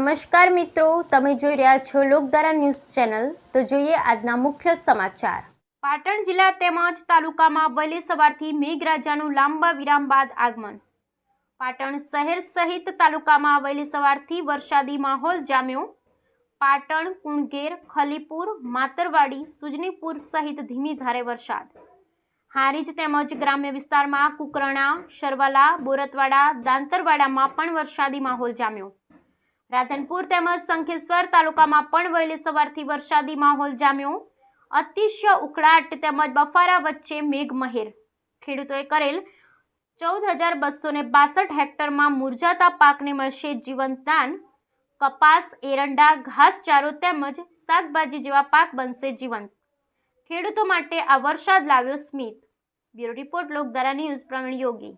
નમસ્કાર મિત્રો, તમે જોઈ રહ્યા છો લોકધારા ન્યૂઝ ચેનલ. તો જોઈએ આજના મુખ્ય સમાચાર. પાટણ જિલ્લા તેમજ તાલુકામાં વહેલી સવારથી મેઘરાજાનું લાંબા વિરામ બાદ આગમન. પાટણ શહેર સહિત તાલુકામાં વહેલી સવારથી વરસાદી માહોલ જામ્યો. પાટણ કુણગેર ખલીપુર, માતરવાડી, સુજનીપુર સહિત ધીમી ધારે વરસાદ. હારીજ તેમજ ગ્રામ્ય વિસ્તારમાં કુકરણા, શરવાલા, બોરતવાડા, દાંતરવાડામાં પણ વરસાદી માહોલ જામ્યો. રાધનપુર તેમજ શંખેશ્વર તાલુકામાં પણ વહેલી સવારથી વરસાદી માહોલ જામ્યો. અતિશય ઉકળાટ તેમજ બફારા વચ્ચે મેઘમહેર. ખેડૂતોએ કરેલ ચૌદ હજાર બસો ને બાસઠ હેક્ટરમાં મુરઝાતા પાકને મળશે જીવંત દાન. કપાસ, એરંડા, ઘાસચારો તેમજ શાકભાજી જેવા પાક બનશે જીવંત. ખેડૂતો માટે આ વરસાદ લાવ્યો સ્મિત. Bureau report Lokdhara news Pravin Yogi.